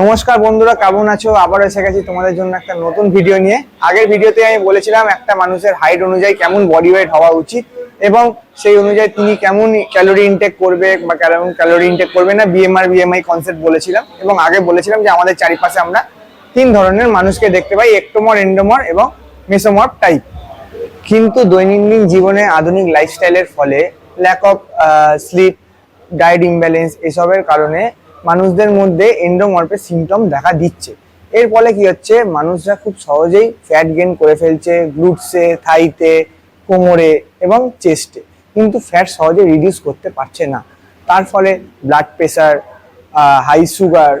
নমস্কার বন্ধুরা, কেমন আছো? আবার এসে গেছি তোমাদের জন্য একটা নতুন ভিডিও নিয়ে। আগের ভিডিওতে আমি বলেছিলাম, একটা মানুষের হাইট অনুযায়ী কেমন বডি ওয়েট হওয়া উচিত এবং সেই অনুযায়ী তিনি কেমন ক্যালোরি ইনটেক করবে বা কেমন ক্যালোরি ইনটেক করবে না বিএমআর বিএমআই কনসেপ্ট বলেছিলাম এবং আগে বলেছিলাম যে আমাদের চারিপাশে আমরা তিন ধরনের মানুষকে দেখতে পাই একটোমর এন্ডোমর এবং মেসোমর টাইপ কিন্তু দৈনন্দিন জীবনে আধুনিক লাইফস্টাইলের ফলে lack of sleep diet imbalance এসবের কারণে মানুষদের মধ্যে এন্ডোমরফের সিমটম দেখা দিচ্ছে। এর ফলে কি হচ্ছে? মানুষরা খুব সহজেই ফ্যাট গেন করে ফেলছে গ্লুটসে থাইতে, কোমরে এবং চেস্টে কিন্তু ফ্যাট সহজে রিডিউস করতে পারছে না। তার ফলে blood pressure high sugar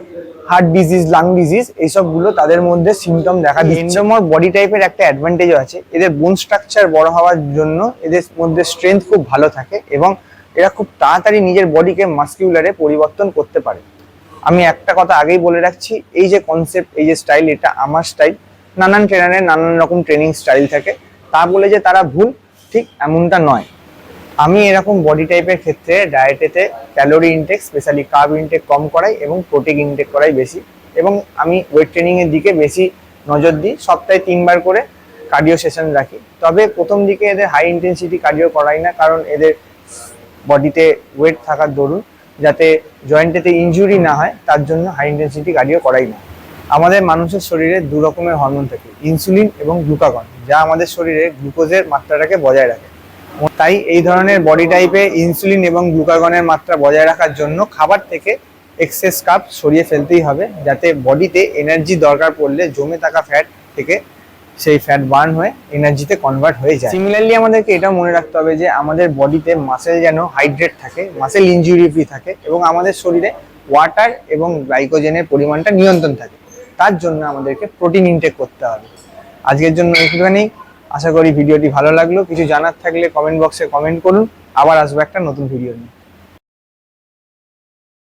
heart disease lung disease এইসবগুলো তাদের মধ্যে সিমটম দেখা দিচ্ছে। এন্ডোমর বডি টাইপের একটা অ্যাডভান্টেজও আছে। এদের বোন স্ট্রাকচার বড় হওয়ার জন্য এদের মধ্যে স্ট্রেংথ খুব ভালো থাকে এবং এরা খুব তাড়াতাড়ি নিজের বডিকে মাস্কিউলারে পরিবর্তন করতে পারে। আমি একটা কথা আগেই বলে রাখছি, এই যে কনসেপ্ট এই যে স্টাইল এটা আমার স্টাইল নানান ট্রেনারের নানান রকম ট্রেনিং স্টাইল থাকে। তা বলে যে তারা ভুল, ঠিক এমনটা নয়। আমি এরকম বডি টাইপের ক্ষেত্রে ডায়েটেতে calorie intake specially carb intake কম করাই এবং প্রোটিন ইনটেক করাই বেশি। এবং আমি ওয়েট ট্রেনিংয়ের দিকে বেশি নজর দিই, সপ্তাহে তিনবার করে কার্ডিও সেশন রাখি। তবে প্রথম দিকে এদের হাই ইন্টেন্সিটি কার্ডিও করাই না, কারণ এদের বডিতে ওয়েট থাকার দরুন যাতে জয়েন্টেতে ইনজুরি না হয়, তার জন্য হাই ইন্টেন্সিটি কার্ডিও করাই না। আমাদের মানুষের শরীরে দু রকমের হরমোন থাকে ইনসুলিন এবং গ্লুকাগন যা আমাদের শরীরে গ্লুকোজের মাত্রাটাকে বজায় রাখে। তাই এই ধরনের বডি টাইপে ইনসুলিন এবং গ্লুকাগনের মাত্রা বজায় রাখার জন্য খাবার থেকে এক্সেস কাপ সরিয়ে ফেলতেই হবে, যাতে বডিতে এনার্জি দরকার পড়লে জমে থাকা ফ্যাট থেকে সেই ফ্যাট বার্ন হয়ে এনার্জিতে কনভার্ট হয়ে যায়। সিমিলারলি আমাদেরকে এটা মনে রাখতে হবে যে আমাদের বডিতে মাসেল যেন হাইড্রেট থাকে মাসেল ইনজুরি ফ্রি থাকে এবং আমাদের শরীরে ওয়াটার এবং গ্লাইকোজেনের পরিমাণটা নিয়ন্ত্রণ থাকে। তার জন্য আমাদেরকে প্রোটিন ইনটেক করতে হবে। আজকের জন্য একটুখানি আশা করি ভিডিওটি ভালো লাগল। কিছু জানার থাকলে কমেন্ট বক্সে কমেন্ট করুন। আবার আসব একটা নতুন ভিডিও নিয়ে।